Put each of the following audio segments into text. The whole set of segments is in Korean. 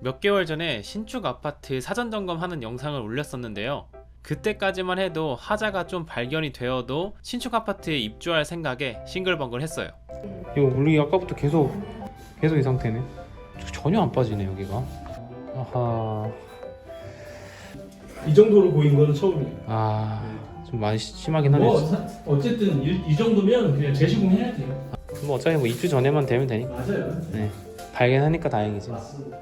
몇 개월 전에 신축 아파트 사전 점검하는 영상을 올렸었는데요. 그때까지만 해도 하자가 좀 발견이 되어도 신축 아파트에 입주할 생각에 싱글벙글 했어요. 이거 물이 아까부터 계속 계속 이 상태네. 전혀 안 빠지네 여기가. 아하. 이 정도로 보인 거는 처음이에요. 아 좀 많이 시- 심하긴 하네. 뭐 사- 어쨌든 이, 이 정도면 그냥 재시공해야 돼요. 뭐 어차피 뭐 입주 전에만 되면 되니까. 맞아요. 네. 발견하니까 다행이지. 맞습니다.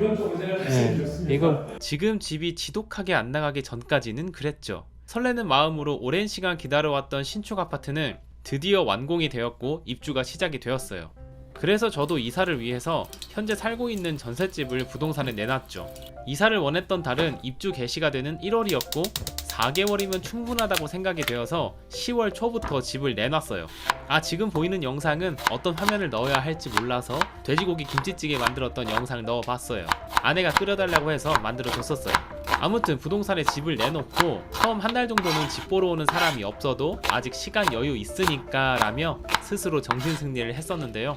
긍정적으로 생각하시면 네, 좋습니다. 이거 지금 집이 지독하게 안 나가기 전까지는 그랬죠. 설레는 마음으로 오랜 시간 기다려왔던 신축 아파트는 드디어 완공이 되었고 입주가 시작이 되었어요. 그래서 저도 이사를 위해서 현재 살고 있는 전셋집을 부동산에 내놨죠. 이사를 원했던 달은 입주 개시가 되는 1월이었고 4개월이면 충분하다고 생각이 되어서 10월 초부터 집을 내놨어요. 아 지금 보이는 영상은 어떤 화면을 넣어야 할지 몰라서 돼지고기 김치찌개 만들었던 영상을 넣어봤어요. 아내가 끓여달라고 해서 만들어줬었어요. 아무튼 부동산에 집을 내놓고 처음 한 달 정도는 집 보러 오는 사람이 없어도 아직 시간 여유 있으니까 라며 스스로 정신 승리를 했었는데요.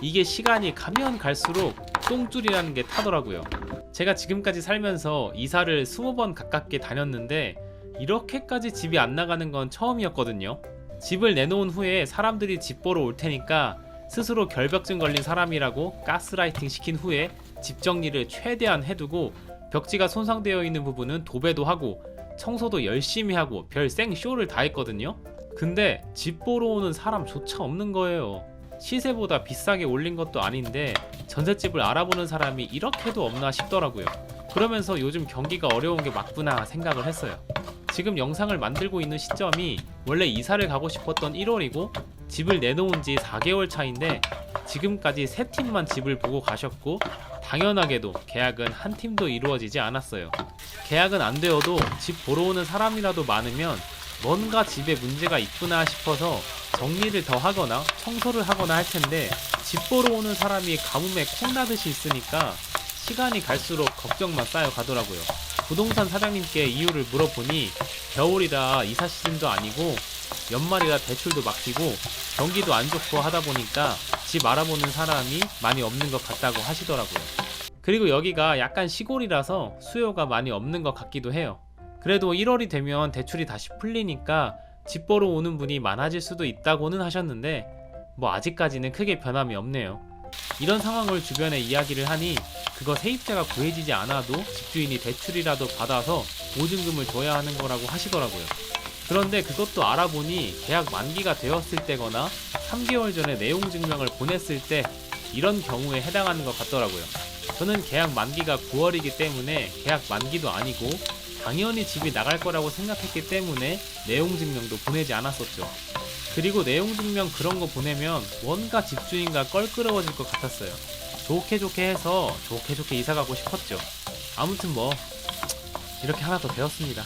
이게 시간이 가면 갈수록 똥줄이라는 게 타더라고요. 제가 지금까지 살면서 이사를 20번 가깝게 다녔는데 이렇게까지 집이 안 나가는 건 처음이었거든요. 집을 내놓은 후에 사람들이 집 보러 올 테니까 스스로 결벽증 걸린 사람이라고 가스라이팅 시킨 후에 집 정리를 최대한 해두고 벽지가 손상되어 있는 부분은 도배도 하고 청소도 열심히 하고 별 생 쇼를 다 했거든요. 근데 집 보러 오는 사람조차 없는 거예요. 시세보다 비싸게 올린 것도 아닌데 전셋집을 알아보는 사람이 이렇게도 없나 싶더라고요. 그러면서 요즘 경기가 어려운 게 맞구나 생각을 했어요. 지금 영상을 만들고 있는 시점이 원래 이사를 가고 싶었던 1월이고 집을 내놓은 지 4개월 차인데 지금까지 세 팀만 집을 보고 가셨고 당연하게도 계약은 한 팀도 이루어지지 않았어요. 계약은 안 되어도 집 보러 오는 사람이라도 많으면 뭔가 집에 문제가 있구나 싶어서 정리를 더 하거나 청소를 하거나 할 텐데 집 보러 오는 사람이 가뭄에 콩나듯이 있으니까 시간이 갈수록 걱정만 쌓여 가더라고요. 부동산 사장님께 이유를 물어보니 겨울이라 이사 시즌도 아니고 연말이라 대출도 막히고 경기도 안 좋고 하다 보니까 집 알아보는 사람이 많이 없는 것 같다고 하시더라고요. 그리고 여기가 약간 시골이라서 수요가 많이 없는 것 같기도 해요. 그래도 1월이 되면 대출이 다시 풀리니까 집 보러 오는 분이 많아질 수도 있다고는 하셨는데 뭐 아직까지는 크게 변함이 없네요. 이런 상황을 주변에 이야기를 하니 그거 세입자가 구해지지 않아도 집주인이 대출이라도 받아서 보증금을 줘야 하는 거라고 하시더라고요. 그런데 그것도 알아보니 계약 만기가 되었을 때거나 3개월 전에 내용 증명을 보냈을 때 이런 경우에 해당하는 것 같더라고요. 저는 계약 만기가 9월이기 때문에 계약 만기도 아니고 당연히 집이 나갈 거라고 생각했기 때문에 내용 증명도 보내지 않았었죠. 그리고 내용 증명 그런 거 보내면 뭔가 집주인과 껄끄러워질 것 같았어요. 좋게 좋게 해서 좋게 좋게 이사 가고 싶었죠. 아무튼 뭐 이렇게 하나 더 배웠습니다.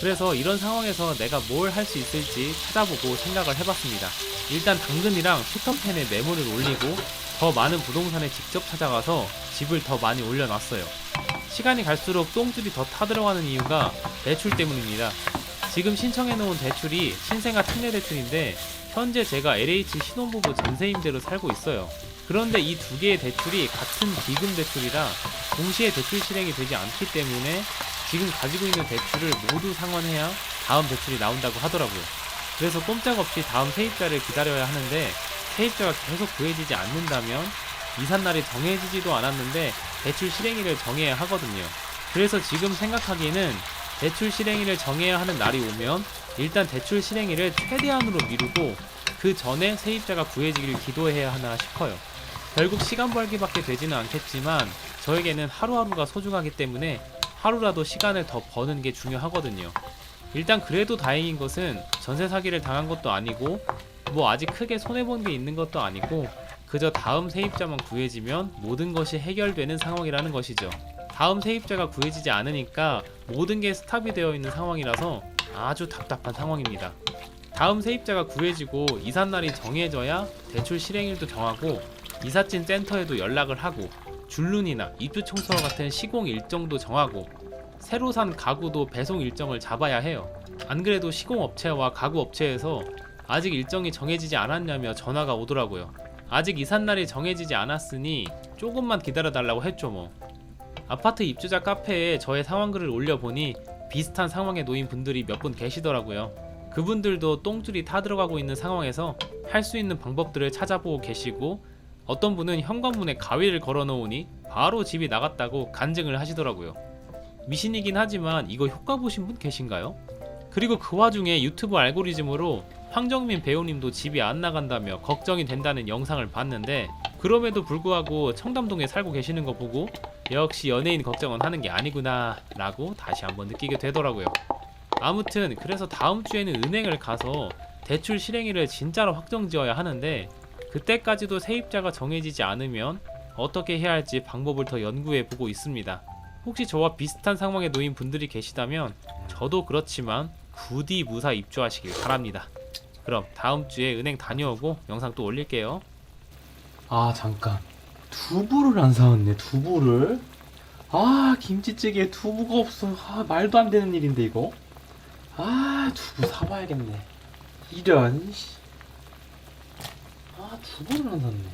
그래서 이런 상황에서 내가 뭘 할 수 있을지 찾아보고 생각을 해봤습니다. 일단 당근이랑 피터팬에 메모를 올리고 더 많은 부동산에 직접 찾아가서 집을 더 많이 올려놨어요. 시간이 갈수록 똥줄이 더 타들어가는 이유가 대출 때문입니다. 지금 신청해놓은 대출이 신생아 특례 대출인데 현재 제가 LH 신혼부부 전세임대로 살고 있어요. 그런데 이 두 개의 대출이 같은 기금 대출이라 동시에 대출 실행이 되지 않기 때문에 지금 가지고 있는 대출을 모두 상환해야 다음 대출이 나온다고 하더라고요. 그래서 꼼짝없이 다음 세입자를 기다려야 하는데 세입자가 계속 구해지지 않는다면 이삿날이 정해지지도 않았는데 대출 실행일을 정해야 하거든요. 그래서 지금 생각하기에는 대출 실행일을 정해야 하는 날이 오면 일단 대출 실행일을 최대한으로 미루고 그 전에 세입자가 구해지길 기도해야 하나 싶어요. 결국 시간 벌기밖에 되지는 않겠지만 저에게는 하루하루가 소중하기 때문에 하루라도 시간을 더 버는 게 중요하거든요. 일단 그래도 다행인 것은 전세 사기를 당한 것도 아니고 뭐 아직 크게 손해본 게 있는 것도 아니고 그저 다음 세입자만 구해지면 모든 것이 해결되는 상황이라는 것이죠. 다음 세입자가 구해지지 않으니까 모든 게 스탑이 되어 있는 상황이라서 아주 답답한 상황입니다. 다음 세입자가 구해지고 이삿날이 정해져야 대출 실행일도 정하고 이삿짐 센터에도 연락을 하고 줄눈이나 입주 청소와 같은 시공 일정도 정하고 새로 산 가구도 배송 일정을 잡아야 해요. 안 그래도 시공 업체와 가구 업체에서 아직 일정이 정해지지 않았냐며 전화가 오더라고요. 아직 이삿 날이 정해지지 않았으니 조금만 기다려 달라고 했죠 뭐. 아파트 입주자 카페에 저의 상황글을 올려보니 비슷한 상황에 놓인 분들이 몇 분 계시더라고요. 그분들도 똥줄이 타 들어가고 있는 상황에서 할 수 있는 방법들을 찾아보고 계시고 어떤 분은 현관문에 가위를 걸어 놓으니 바로 집이 나갔다고 간증을 하시더라고요. 미신이긴 하지만 이거 효과 보신 분 계신가요? 그리고 그 와중에 유튜브 알고리즘으로 황정민 배우님도 집이 안 나간다며 걱정이 된다는 영상을 봤는데 그럼에도 불구하고 청담동에 살고 계시는 거 보고 역시 연예인 걱정은 하는 게 아니구나 라고 다시 한번 느끼게 되더라고요. 아무튼 그래서 다음 주에는 은행을 가서 대출 실행일을 진짜로 확정 지어야 하는데 그때까지도 세입자가 정해지지 않으면 어떻게 해야 할지 방법을 더 연구해 보고 있습니다. 혹시 저와 비슷한 상황에 놓인 분들이 계시다면 저도 그렇지만 부디 무사 입주하시길 바랍니다. 그럼 다음 주에 은행 다녀오고 영상 또 올릴게요. 아 잠깐 두부를 안 사왔네 두부를. 아 김치찌개에 두부가 없어. 아 말도 안 되는 일인데 이거. 아 두부 사와야겠네. 이런 씨. 아 두부를 안 샀네